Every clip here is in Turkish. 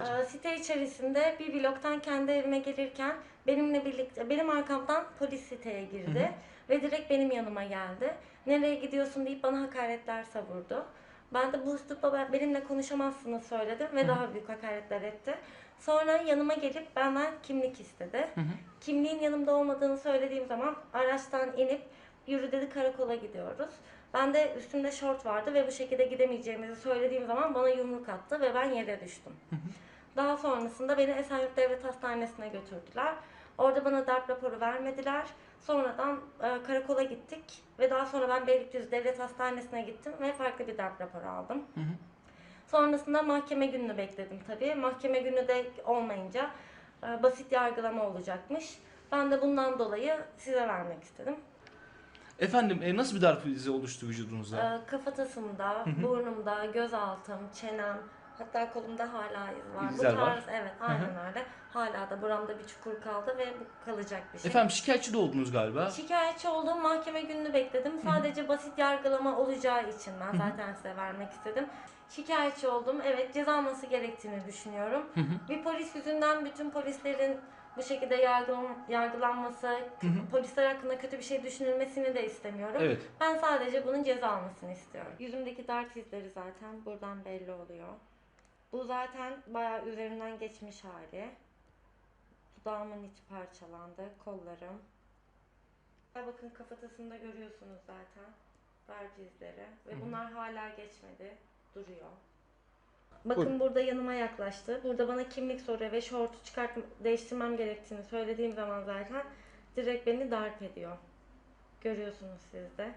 Ee, site içerisinde bir bloktan kendi evime gelirken benimle birlikte benim arkamdan polis siteye girdi ve direkt benim yanıma geldi. Nereye gidiyorsun deyip bana hakaretler savurdu. Ben de bu üslupla ben- benimle konuşamazsınız söyledim ve daha büyük hakaretler etti. Sonra yanıma gelip benden kimlik istedi. Kimliğin yanımda olmadığını söylediğim zaman araçtan inip yürü dedi karakola gidiyoruz. Ben de üstümde şort vardı ve bu şekilde gidemeyeceğimizi söylediğim zaman bana yumruk attı ve ben yere düştüm. Daha sonrasında beni Esenyurt Devlet Hastanesi'ne götürdüler. Orada bana darp raporu vermediler. Sonradan e, karakola gittik ve daha sonra ben Beylikdüzü Devlet Hastanesi'ne gittim ve farklı bir darp raporu aldım. Sonrasında mahkeme gününü bekledim tabii. Mahkeme günü de olmayınca e, basit yargılama olacakmış. Ben de bundan dolayı size vermek istedim. Efendim e, nasıl bir darp izi oluştu vücudunuzda? E, kafatasımda, burnumda, göz altım, çenem, hatta kolumda hala iz var. İzler bu var. tarz, evet aynen öyle. Hala da buramda bir çukur kaldı ve bu kalacak bir şey. Efendim şikayetçi de oldunuz galiba. Şikayetçi olduğum mahkeme gününü bekledim. Sadece basit yargılama olacağı için ben zaten size vermek istedim. Şikayetçi oldum. Evet ceza alması gerektiğini düşünüyorum. Bir polis yüzünden bütün polislerin bu şekilde yargılan- yargılanması, polisler hakkında kötü bir şey düşünülmesini de istemiyorum. Evet. Ben sadece bunun ceza almasını istiyorum. Yüzümdeki dart izleri zaten buradan belli oluyor. Bu zaten bayağı üzerinden geçmiş hali. Dudağımın içi parçalandı, kollarım. Bakın kafatasında görüyorsunuz zaten darp izleri ve bunlar hala geçmedi, duruyor. Bakın burada yanıma yaklaştı. Burada bana kimlik soruyor ve şortu çıkart değiştirmem gerektiğini söylediğim zaman zaten direkt beni darp ediyor. Görüyorsunuz siz de.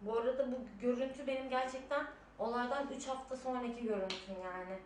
Bu arada bu görüntü benim gerçekten olaydan 3 hafta sonraki görüntüm yani.